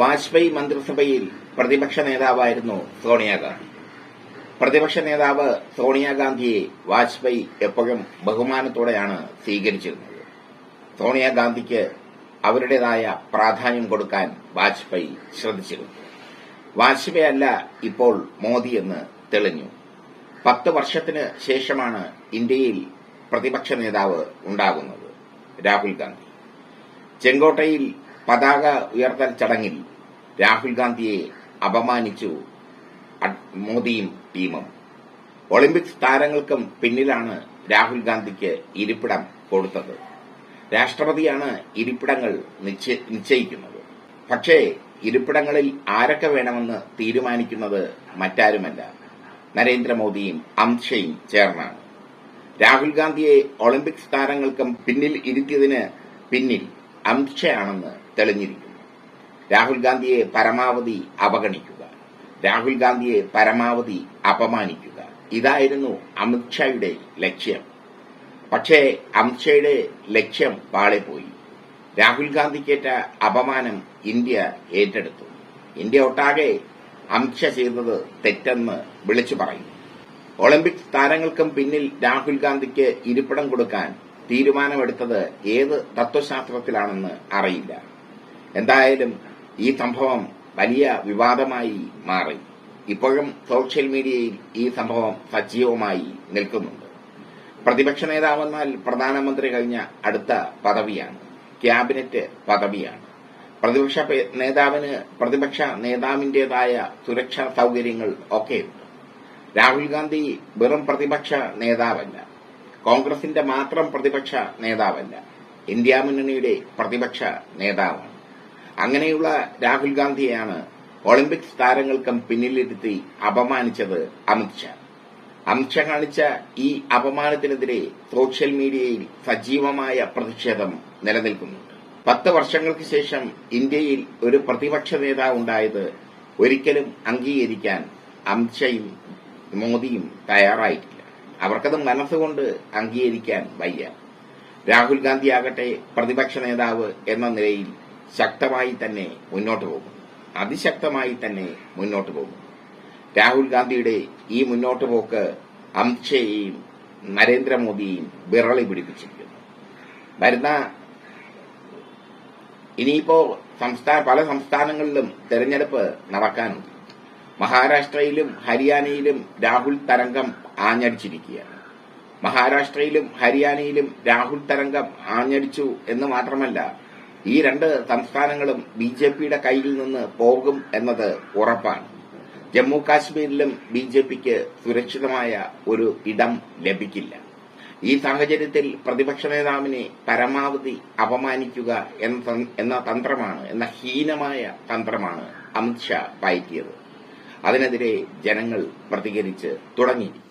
വാജ്പേയി മന്ത്രിസഭയിൽ പ്രതിപക്ഷ നേതാവായിരുന്നു സോണിയാഗാന്ധി പ്രതിപക്ഷ നേതാവ് സോണിയാഗാന്ധിയെ വാജ്പേയി എപ്പോഴും ബഹുമാനത്തോടെയാണ് സ്വീകരിച്ചിരുന്നത്. സോണിയാഗാന്ധിക്ക് അവരുടേതായ പ്രാധാന്യം കൊടുക്കാൻ വാജ്പേയി ശ്രദ്ധിച്ചിരുന്നു. വാജ്പേയി അല്ല ഇപ്പോൾ മോദി എന്ന് തെളിഞ്ഞു. പത്ത് വർഷത്തിന് ശേഷമാണ് ഇന്ത്യയിൽ പ്രതിപക്ഷ നേതാവ് ഉണ്ടാകുന്നത് രാഹുൽ ഗാന്ധി. ചെങ്കോട്ടയിൽ പതാക ഉയർത്തൽ ചടങ്ങിൽ രാഹുൽ ഗാന്ധിയെ അപമാനിച്ചു മോദിയും ടീമും. ഒളിമ്പിക്സ് താരങ്ങൾക്കും പിന്നിലാണ് രാഹുൽ ഗാന്ധിക്ക് ഇരിപ്പിടം കൊടുത്തത്. രാഷ്ട്രപതിയാണ് ഇരിപ്പിടങ്ങൾ നിശ്ചയിക്കുന്നത്. പക്ഷേ ഇരിപ്പിടങ്ങളിൽ ആരൊക്കെ വേണമെന്ന് തീരുമാനിക്കുന്നത് മറ്റാരുമല്ല. നരേന്ദ്രമോദിയും അമിത്ഷയും ചേർന്നാണ്. രാഹുൽ ഗാന്ധിയെ ഒളിമ്പിക്സ് താരങ്ങൾക്കും പിന്നിൽ ഇരുത്തിയതിന് പിന്നിൽ അമിത്ഷയാണെന്ന് തെളിഞ്ഞിരിക്കുന്നു. രാഹുൽ ഗാന്ധിയെ പരമാവധി അവഗണിക്കുക. രാഹുൽ ഗാന്ധിയെ പരമാവധി അപമാനിക്കുക. ഇതായിരുന്നു അമിത്ഷായുടെ ലക്ഷ്യം. പക്ഷേ അമിത്ഷായുടെ ലക്ഷ്യം പാളിപ്പോയി രാഹുൽ ഗാന്ധിക്കേറ്റ അപമാനം ഇന്ത്യ ഏറ്റെടുത്തു. ഇന്ത്യ ഒട്ടാകെ അമിത്ഷാ ചെയ്തത് തെറ്റെന്ന് വിളിച്ചു പറയും ഒളിമ്പിക്സ് താരങ്ങൾക്കും പിന്നിൽ രാഹുൽ ഗാന്ധിക്ക് ഇരിപ്പിടം കൊടുക്കാൻ തീരുമാനമെടുത്തത് ഏത് തത്വശാസ്ത്രത്തിലാണെന്ന് അറിയില്ല. എന്തായാലും ഈ സംഭവം വലിയ വിവാദമായി മാറി. ഇപ്പോഴും സോഷ്യൽ മീഡിയയിൽ ഈ സംഭവം സജീവമായി നിൽക്കുന്നുണ്ട്. പ്രതിപക്ഷ നേതാവെന്നാൽ പ്രധാനമന്ത്രി കഴിഞ്ഞ അടുത്ത പദവിയാണ്. ക്യാബിനറ്റ് പദവിയാണ്. പ്രതിപക്ഷ നേതാവിന് പ്രതിപക്ഷ നേതാവിന്റേതായ സുരക്ഷാ സൌകര്യങ്ങൾ ഒക്കെയുണ്ട് രാഹുൽ ഗാന്ധി വെറും പ്രതിപക്ഷ നേതാവല്ല. കോൺഗ്രസിന്റെ മാത്രം പ്രതിപക്ഷ നേതാവല്ല. ഇന്ത്യ മുന്നണിയുടെ പ്രതിപക്ഷ നേതാവാണ്. അങ്ങനെയുള്ള രാഹുൽ ഗാന്ധിയെയാണ് ഒളിമ്പിക്സ് താരങ്ങൾക്കും പിന്നിലിരുത്തി അപമാനിച്ചത് അമിത്ഷാ അമിത്ഷാ കാണിച്ച ഈ അപമാനത്തിനെതിരെ സോഷ്യൽ മീഡിയയിൽ സജീവമായ പ്രതിഷേധം നിലനിൽക്കുന്നുണ്ട്. പത്ത് വർഷങ്ങൾക്ക് ശേഷം ഇന്ത്യയിൽ ഒരു പ്രതിപക്ഷ നേതാവ് ഉണ്ടായത് ഒരിക്കലും അംഗീകരിക്കാൻ അമിത്ഷയും മോദിയും തയ്യാറായിട്ടില്ല. അവർക്കത് മനസ്സുകൊണ്ട് അംഗീകരിക്കാൻ വയ്യ. രാഹുൽ ഗാന്ധി ആകട്ടെ പ്രതിപക്ഷ നേതാവ് എന്ന നിലയിൽ ശക്തമായി തന്നെ മുന്നോട്ട് പോകും. അതിശക്തമായി തന്നെ മുന്നോട്ട് പോകും. രാഹുൽ ഗാന്ധിയുടെ ഈ മുന്നോട്ട് പോക്ക് അമിത്ഷയെയും നരേന്ദ്രമോദിയെയും വിറളി പിടിപ്പിച്ചിരിക്കുന്നു. വരുന്ന ഇനിയിപ്പോ സംസ്ഥാന പല സംസ്ഥാനങ്ങളിലും തെരഞ്ഞെടുപ്പ് നടക്കാനുണ്ട്. മഹാരാഷ്ട്രയിലും ഹരിയാനയിലും രാഹുൽ തരംഗം ആഞ്ഞടിച്ചിരിക്കുകയാണ്. മഹാരാഷ്ട്രയിലും ഹരിയാനയിലും രാഹുൽ തരംഗം ആഞ്ഞടിച്ചു എന്ന് മാത്രമല്ല ഈ രണ്ട് സംസ്ഥാനങ്ങളും ബി ജെ പിയുടെ കയ്യിൽ നിന്ന് പോകും എന്നത് ഉറപ്പാണ്. ജമ്മു കാശ്മീരിലും ബി ജെ പിക്ക് സുരക്ഷിതമായ ഒരു ഇടം ലഭിക്കില്ല. ഈ സാഹചര്യത്തിൽ പ്രതിപക്ഷ നേതാവിനെ പരമാവധി അപമാനിക്കുക എന്ന തന്ത്രമാണ് എന്ന ഹീനമായ തന്ത്രമാണ് അമിത്ഷാ പയറ്റിയത്. അതിനെതിരെ ജനങ്ങൾ പ്രതികരിച്ച് തുടങ്ങിയിരിക്കുന്നു.